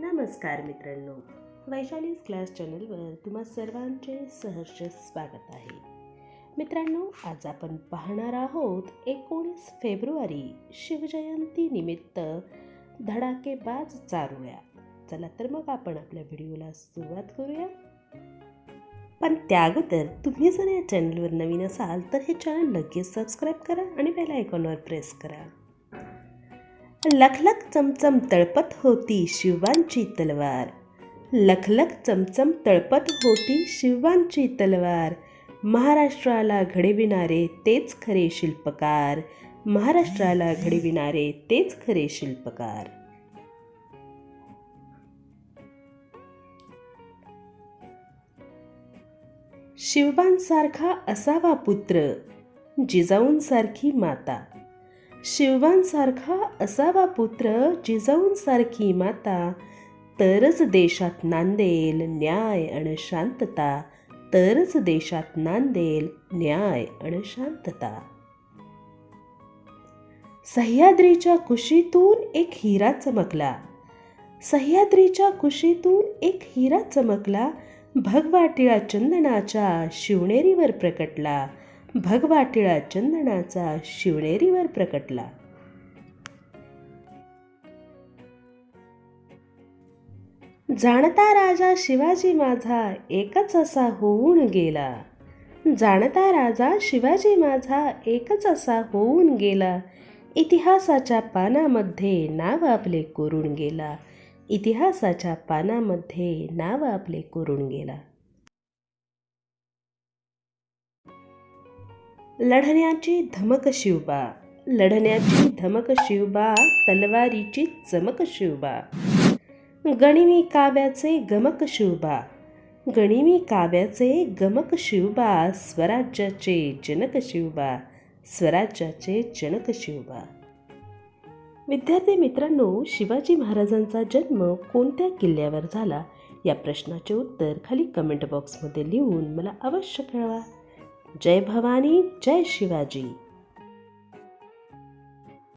नमस्कार मित्रांनो. वैशालीज क्लास चॅनलवर तुम्हा सर्वांचे सहर्ष स्वागत आहे. मित्रांनो आज आपण पाहणार आहोत एकोणीस फेब्रुवारी शिवजयंती निमित्त धडाकेबाज चारोळ्या चला तर मग आपण आपल्या व्हिडिओला सुरुवात करूया. पण त्या अगोदर तुम्ही जर या चॅनलवर नवीन असाल तर हे चॅनल लगेच सबस्क्राईब करा आणि बेल आयकॉनवर प्रेस करा. लखलख चमचम तळपत होती शिवांची तलवार. लखलख चमचम तळपत होती शिवांची तलवार. महाराष्ट्राला घडविणारे तेच खरे शिल्पकार. महाराष्ट्राला घडविणारे तेच खरे शिल्पकार. शिवबांसारखा असावा पुत्र जिजाऊंसारखी माता. शिवबांसारखा असावा पुत्र जिजाऊंसारखी माता तरच देशात नांदेल न्याय आणि शांतता तरच देशात नांदेल न्याय आणि शांतता. सह्याद्रीच्या कुशीतून एक हिरा चमकला. सह्याद्रीच्या कुशीतून एक हिरा चमकला भगवाटिळा चंदनाच्या शिवनेरीवर प्रकटला. भगवाटिळा चंदनाचा शिवनेरीवर प्रकटला. जाणता राजा शिवाजी माझा एकच असा होऊन गेला. जाणता राजा शिवाजी माझा एकच असा होऊन गेला. इतिहासाच्या पानामध्ये नाव आपले कोरून गेला. इतिहासाच्या पानामध्ये नाव आपले कोरून गेला. लढण्याची धमक शिवबा. लढण्याची धमक शिवबा तलवारीची चमक शिवबा. गणिमी काव्याचे गमक शिवबा. गणिमी काव्याचे गमक शिवबा स्वराज्याचे जनक शिवबा. स्वराज्याचे जनक शिवबा. विद्यार्थी मित्रांनो शिवाजी महाराजांचा जन्म कोणत्या किल्ल्यावर झाला? या प्रश्नाचे उत्तर खाली कमेंट बॉक्समध्ये लिहून मला अवश्य कळवा. जय भवानी जय शिवाजी।